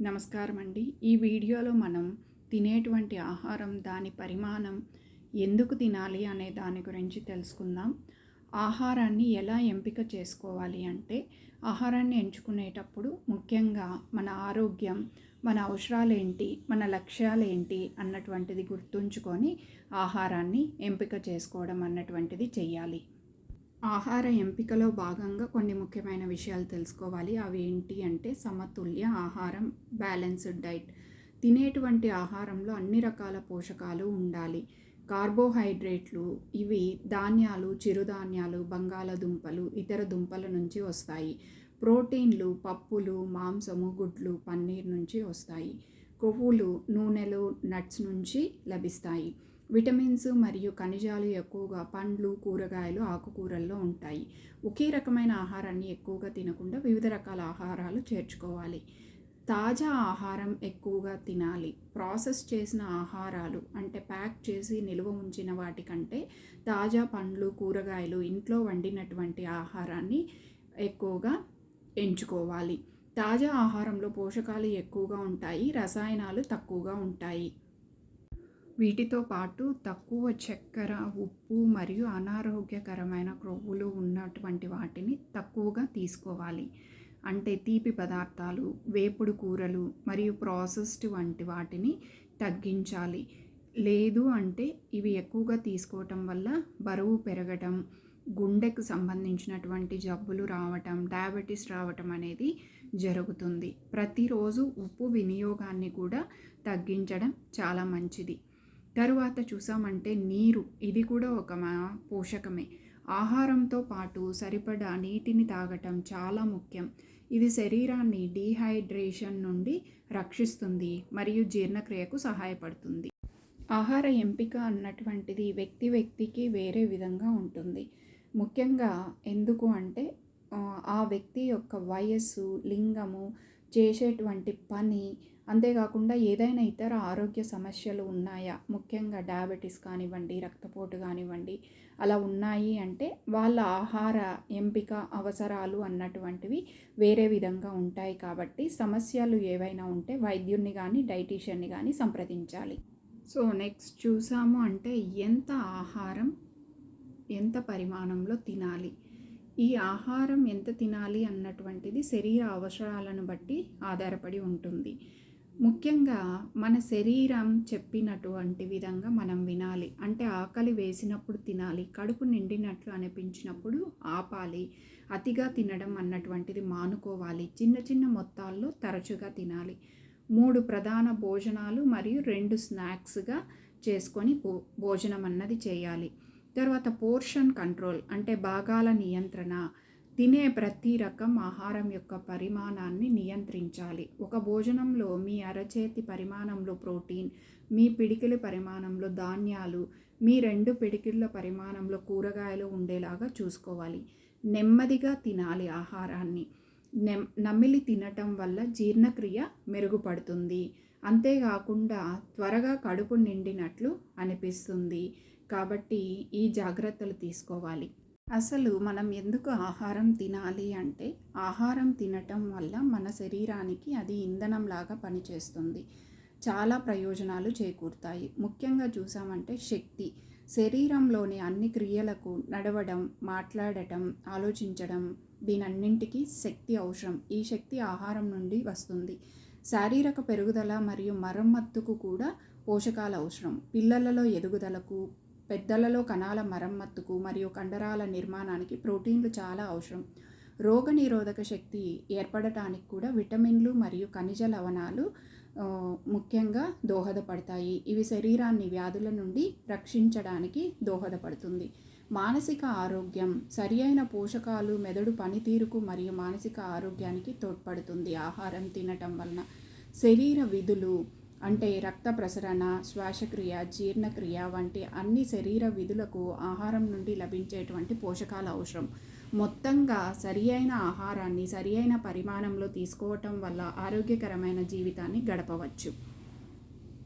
నమస్కారం అండి ఈ వీడియోలో మనం తినేటువంటి ఆహారం దాని పరిమాణం ఎందుకు తినాలి అనే దాని గురించి తెలుసుకుందాం. ఆహారాన్ని ఎలా ఎంపిక చేసుకోవాలి అంటే ఆహారాన్ని ఎంచుకునేటప్పుడు ముఖ్యంగా మన ఆరోగ్యం మన అవసరాలు ఏంటి మన లక్ష్యాలు ఏంటి అన్నటువంటిది గుర్తుంచుకొని ఆహారాన్ని ఎంపిక చేసుకోవడం అన్నటువంటిది చేయాలి ఆహార ఎంపికలో భాగంగా కొన్ని ముఖ్యమైన విషయాలు తెలుసుకోవాలి. అవి ఏంటి అంటే సమతుల్య ఆహారం బ్యాలెన్స్డ్ డైట్. తినేటువంటి ఆహారంలో అన్ని రకాల పోషకాలు ఉండాలి. కార్బోహైడ్రేట్లు ఇవి ధాన్యాలు చిరుధాన్యాలు బంగాళదుంపలు ఇతర దుంపల నుంచి వస్తాయి. ప్రోటీన్లు పప్పులు మాంసము గుడ్లు పన్నీర్ నుంచి వస్తాయి. కొవ్వులు నూనెలు నట్స్ నుంచి లభిస్తాయి. విటమిన్స్ మరియు ఖనిజాలు ఎక్కువగా పండ్లు కూరగాయలు ఆకుకూరల్లో ఉంటాయి. ఒకే రకమైన ఆహారాన్ని ఎక్కువగా తినకుండా వివిధ రకాల ఆహారాలు చేర్చుకోవాలి. తాజా ఆహారం ఎక్కువగా తినాలి. ప్రాసెస్ చేసిన ఆహారాలు అంటే ప్యాక్ చేసి నిల్వ ఉంచిన వాటికంటే తాజా పండ్లు కూరగాయలు ఇంట్లో వండినటువంటి ఆహారాన్ని ఎక్కువగా ఎంచుకోవాలి. తాజా ఆహారంలో పోషకాలు ఎక్కువగా ఉంటాయి రసాయనాలు తక్కువగా ఉంటాయి. వీటితో పాటు తక్కువ చక్కెర ఉప్పు మరియు అనారోగ్యకరమైన క్రొవ్వులు ఉన్నటువంటి వాటిని తక్కువగా తీసుకోవాలి. అంటే తీపి పదార్థాలు వేపుడు కూరలు మరియు ప్రాసెస్డ్ వంటి వాటిని తగ్గించాలి. లేదు అంటే ఇవి ఎక్కువగా తీసుకోవటం వల్ల బరువు పెరగటం గుండెకు సంబంధించినటువంటి జబ్బులు రావటం డయాబెటీస్ రావటం అనేది జరుగుతుంది. ప్రతిరోజు ఉప్పు వినియోగాన్ని కూడా తగ్గించడం చాలా మంచిది. తరువాత చూసామంటే నీరు ఇది కూడా ఒక పోషకమే. ఆహారంతో పాటు సరిపడా నీటిని తాగటం చాలా ముఖ్యం. ఇది శరీరాన్ని డీహైడ్రేషన్ నుండి రక్షిస్తుంది మరియు జీర్ణక్రియకు సహాయపడుతుంది. ఆహార ఎంపిక అన్నటువంటిది వ్యక్తి వ్యక్తికి వేరే విధంగా ఉంటుంది. ముఖ్యంగా ఎందుకు అంటే ఆ వ్యక్తి యొక్క వయస్సు లింగము చేసేటువంటి పని అంతేకాకుండా ఏదైనా ఇతర ఆరోగ్య సమస్యలు ఉన్నాయా? ముఖ్యంగా డయాబెటీస్ కానివ్వండి రక్తపోటు కానివ్వండి అలా ఉన్నాయి అంటే వాళ్ళ ఆహార ఎంపిక అవసరాలు అన్నటువంటివి వేరే విధంగా ఉంటాయి కాబట్టి సమస్యలు ఏవైనా ఉంటే వైద్యుడిని కానీ డైటీషియన్ని కానీ సంప్రదించాలి. సో నెక్స్ట్ చూసాము అంటే ఎంత ఆహారం ఎంత పరిమాణంలో తినాలి? ఈ ఆహారం ఎంత తినాలి అన్నటువంటిది శరీర అవసరాలను బట్టి ఆధారపడి ఉంటుంది. ముఖ్యంగా మన శరీరం చెప్పినటువంటి విధంగా మనం వినాలి. అంటే ఆకలి వేసినప్పుడు తినాలి కడుపు నిండినట్లు అనిపించినప్పుడు ఆపాలి అతిగా తినడం అన్నటువంటిది మానుకోవాలి చిన్న చిన్న మొత్తాల్లో తరచుగా తినాలి. మూడు ప్రధాన భోజనాలు మరియు రెండు స్నాక్స్గా చేసుకొని భోజనం అన్నది చేయాలి. తర్వాత పోర్షన్ కంట్రోల్ అంటే భాగాల నియంత్రణ తినే ప్రతి రకం ఆహారం యొక్క పరిమాణాన్ని నియంత్రించాలి. ఒక భోజనంలో మీ అరచేతి పరిమాణంలో ప్రోటీన్ మీ పిడికిలి పరిమాణంలో ధాన్యాలు మీ రెండు పిడికిళ్ళ పరిమాణంలో కూరగాయలు ఉండేలాగా చూసుకోవాలి. నెమ్మదిగా తినాలి ఆహారాన్ని. నెమ్ నమిలి తినటం వల్ల జీర్ణక్రియ మెరుగుపడుతుంది. అంతేకాకుండా త్వరగా కడుపు నిండినట్లు అనిపిస్తుంది. కాబట్టి ఈ జాగ్రత్తలు తీసుకోవాలి. అసలు మనం ఎందుకు ఆహారం తినాలి అంటే ఆహారం తినటం వల్ల మన శరీరానికి అది ఇంధనంలాగా పనిచేస్తుంది. చాలా ప్రయోజనాలు చేకూరుతాయి. ముఖ్యంగా చూసామంటే శక్తి. శరీరంలోని అన్ని క్రియలకు నడవడం మాట్లాడటం ఆలోచించడం దీనన్నింటికి శక్తి అవసరం. ఈ శక్తి ఆహారం నుండి వస్తుంది. శారీరక పెరుగుదల మరియు మరమ్మత్తుకు కూడా పోషకాలు అవసరం. పిల్లలలో ఎదుగుదలకు పెద్దలలో కణాల మరమ్మత్తుకు మరియు కండరాల నిర్మాణానికి ప్రోటీన్లు చాలా అవసరం. రోగనిరోధక శక్తి ఏర్పడటానికి కూడా విటమిన్లు మరియు ఖనిజ లవణాలు ముఖ్యంగా దోహదపడతాయి. ఇవి శరీరాన్ని వ్యాధుల నుండి రక్షించడానికి దోహదపడుతుంది. మానసిక ఆరోగ్యం సరి అయిన పోషకాలు మెదడు పనితీరుకు మరియు మానసిక ఆరోగ్యానికి తోడ్పడుతుంది. ఆహారం తినటం వలన శరీర విధులు అంటే రక్త ప్రసరణ శ్వాసక్రియ జీర్ణక్రియ వంటి అన్ని శరీర విధులకు ఆహారం నుండి లభించేటువంటి పోషకాలు అవసరం. మొత్తంగా సరి అయిన ఆహారాన్ని సరి అయిన పరిమాణంలో తీసుకోవటం వల్ల ఆరోగ్యకరమైన జీవితాన్ని గడపవచ్చు.